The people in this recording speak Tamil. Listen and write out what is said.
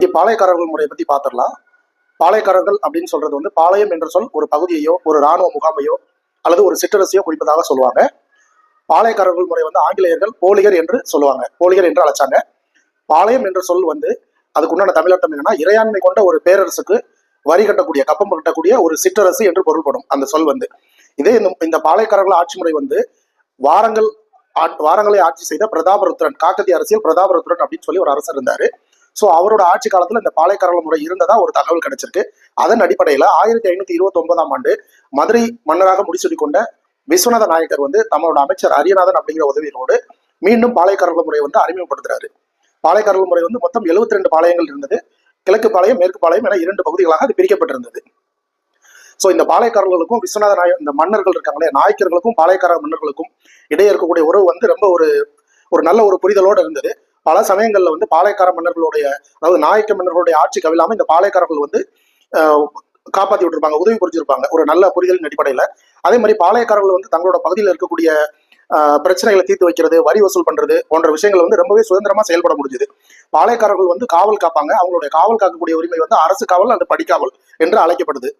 இங்கே பாளையக்காரர்கள் முறையை பத்தி பார்த்துடலாம். பாளையக்காரர்கள் அப்படின்னு சொல்றது வந்து பாளையம் என்ற சொல் ஒரு பகுதியையோ ஒரு ராணுவ முகாமையோ அல்லது ஒரு சிற்றரசையோ குறிப்பதாக சொல்லுவாங்க. பாளையக்காரர்கள் முறை வந்து ஆங்கிலேயர்கள் போலிகர் என்று சொல்லுவாங்க. போலிகர் என்று அழைச்சாங்க. பாளையம் என்ற சொல் வந்து அதுக்கு உண்டான தமிழர்த்தம் என்னன்னா இறையாண்மை கொண்ட ஒரு பேரரசுக்கு வரி கட்டக்கூடிய கப்பம் கட்டக்கூடிய ஒரு சிற்றரசு என்று பொருள்படும் அந்த சொல் வந்து. இதே இந்த இந்த பாளையக்காரர்கள் ஆட்சி முறை வந்து வாரங்கள் வாரங்களை ஆட்சி செய்த பிரதாபருத்ரன் காக்கத்திய அரசியல் பிரதாபருத்ரன் அப்படின்னு சொல்லி ஒரு அரசர் இருந்தாரு. ஸோ அவரோட ஆட்சி காலத்தில் இந்த பாளையக்காரர்கள் முறை இருந்ததா ஒரு தகவல் கிடைச்சிருக்கு. அதன் அடிப்படையில் ஆயிரத்தி ஐநூத்தி இருபத்தி ஒன்பதாம் ஆண்டு மதுரை மன்னராக முடிசூடி கொண்ட விஸ்வநாத நாயக்கர் வந்து தம்மளோட அமைச்சர் அரியநாதன் அப்படிங்கிற உதவியோடு மீண்டும் பாளையக்காரர்கள் முறை வந்து அறிமுகப்படுத்துறாரு. பாளையக்காரர்கள் முறை வந்து மொத்தம் 72 ரெண்டு பாளையங்கள் இருந்தது. கிழக்கு பாளையம் மேற்கு பாளையம் என இரண்டு பகுதிகளாக அது பிரிக்கப்பட்டிருந்தது. ஸோ இந்த பாளையக்காரர்களுக்கும் விஸ்வநாத நாய இந்த மன்னர்கள் இருக்காங்களே நாயக்கர்களுக்கும் பாளையக்கார மன்னர்களுக்கும் இடையே இருக்கக்கூடிய உறவு வந்து ரொம்ப ஒரு ஒரு நல்ல ஒரு புரிதலோடு இருந்தது. பல சமயங்கள்ல வந்து பாளையக்கார மன்னர்களுடைய அதாவது நாயக்க மன்னர்களுடைய ஆட்சி கவிழாம இந்த பாளையக்காரர்கள் வந்து காப்பாற்றி காப்பாத்தி விட்டுருப்பாங்க உதவி புரிஞ்சிருப்பாங்க ஒரு நல்ல புரிதலின் அடிப்படையில. அதே மாதிரி பாளையக்காரர்கள் வந்து தங்களோட பகுதியில் இருக்கக்கூடிய பிரச்சனைகளை தீர்த்து வைக்கிறது வரி வசூல் பண்றது போன்ற விஷயங்கள் வந்து ரொம்பவே சுதந்திரமா செயல்பட முடிஞ்சது. பாளையக்காரர்கள் வந்து காவல் காப்பாங்க அவங்களுடைய காவல் காக்கக்கூடிய உரிமை வந்து அரசு காவல் அல்லது படிக்காவல் என்று அழைக்கப்படுது.